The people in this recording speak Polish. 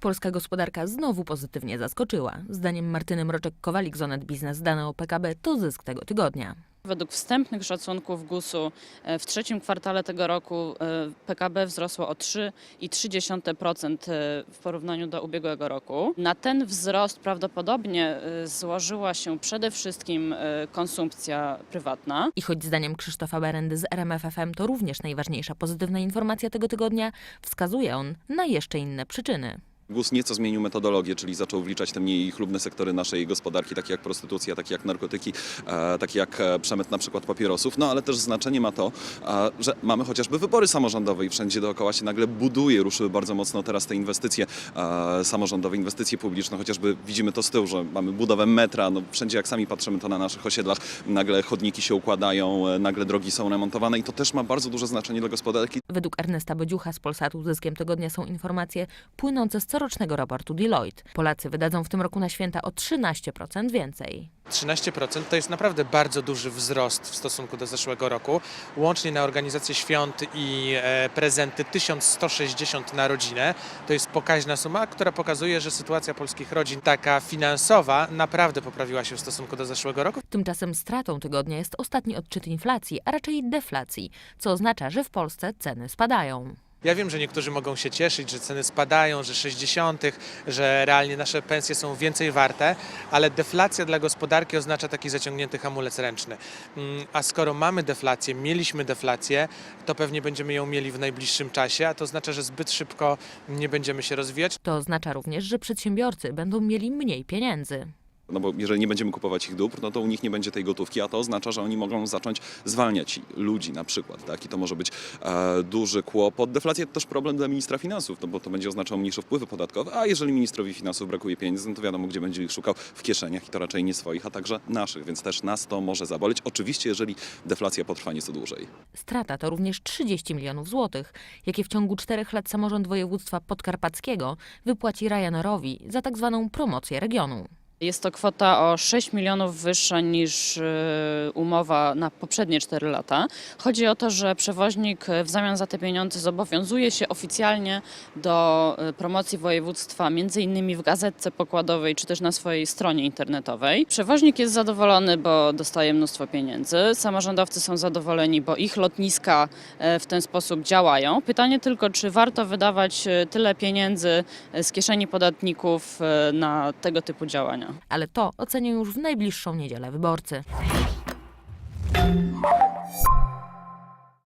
Polska gospodarka znowu pozytywnie zaskoczyła. Zdaniem Martyny Mroczek-Kowalik z Onet Biznes dane o PKB to zysk tego tygodnia. Według wstępnych szacunków GUS-u e, w trzecim kwartale tego roku e, PKB wzrosło o 3,3% e, w porównaniu do ubiegłego roku. Na ten wzrost prawdopodobnie złożyła się przede wszystkim konsumpcja prywatna. I choć zdaniem Krzysztofa Berendy z RMFFM to również najważniejsza pozytywna informacja tego tygodnia, wskazuje on na jeszcze inne przyczyny. GUS nieco zmienił metodologię, czyli zaczął wliczać te mniej chlubne sektory naszej gospodarki, takie jak prostytucja, takie jak narkotyki, e, takie jak e, przemyt na przykład papierosów, no ale też znaczenie ma to, e, że mamy chociażby wybory samorządowe i wszędzie dookoła się nagle buduje, ruszyły bardzo mocno teraz te inwestycje samorządowe, inwestycje publiczne, chociażby widzimy to z tyłu, że mamy budowę metra, no wszędzie jak sami patrzymy to na naszych osiedlach, nagle chodniki się układają, nagle drogi są remontowane i to też ma bardzo duże znaczenie dla gospodarki. Według Ernesta Bodziucha z Polsatu zyskiem tygodnia są informacje płynące z corocznego raportu Deloitte. Polacy wydadzą w tym roku na święta o 13% więcej. 13% to jest naprawdę bardzo duży wzrost w stosunku do zeszłego roku. Łącznie na organizację świąt i e, prezenty 1160 na rodzinę. To jest pokaźna suma, która pokazuje, że sytuacja polskich rodzin, taka finansowa, naprawdę poprawiła się w stosunku do zeszłego roku. Tymczasem stratą tygodnia jest ostatni odczyt inflacji, a raczej deflacji, co oznacza, że w Polsce ceny spadają. Ja wiem, że niektórzy mogą się cieszyć, że ceny spadają, że 60., że realnie nasze pensje są więcej warte, ale deflacja dla gospodarki oznacza taki zaciągnięty hamulec ręczny. Mm, A skoro mamy deflację, mieliśmy deflację, to pewnie będziemy ją mieli w najbliższym czasie, a to oznacza, że zbyt szybko nie będziemy się rozwijać. To oznacza również, że przedsiębiorcy będą mieli mniej pieniędzy. No bo jeżeli nie będziemy kupować ich dóbr, no to u nich nie będzie tej gotówki, a to oznacza, że oni mogą zacząć zwalniać ludzi na przykład, tak? I to może być e, duży kłopot. Deflacja to też problem dla ministra finansów, no bo to będzie oznaczało mniejsze wpływy podatkowe, a jeżeli ministrowi finansów brakuje pieniędzy, no to wiadomo, gdzie będzie ich szukał w kieszeniach i to raczej nie swoich, a także naszych, więc też nas to może zaboleć. Oczywiście, jeżeli deflacja potrwa nieco dłużej. Strata to również 30 milionów złotych, jakie w ciągu czterech lat samorząd województwa podkarpackiego wypłaci Ryanairowi za tak zwaną promocję regionu. Jest to kwota o 6 milionów wyższa niż e, umowa na poprzednie 4 lata. Chodzi o to, że przewoźnik e, w zamian za te pieniądze zobowiązuje się oficjalnie do e, promocji województwa, między innymi w gazetce pokładowej czy też na swojej stronie internetowej. Przewoźnik jest zadowolony, bo dostaje mnóstwo pieniędzy. Samorządowcy są zadowoleni, bo ich lotniska w ten sposób działają. Pytanie tylko, czy warto wydawać tyle pieniędzy z kieszeni podatników na tego typu działania. Ale to ocenią już w najbliższą niedzielę wyborcy.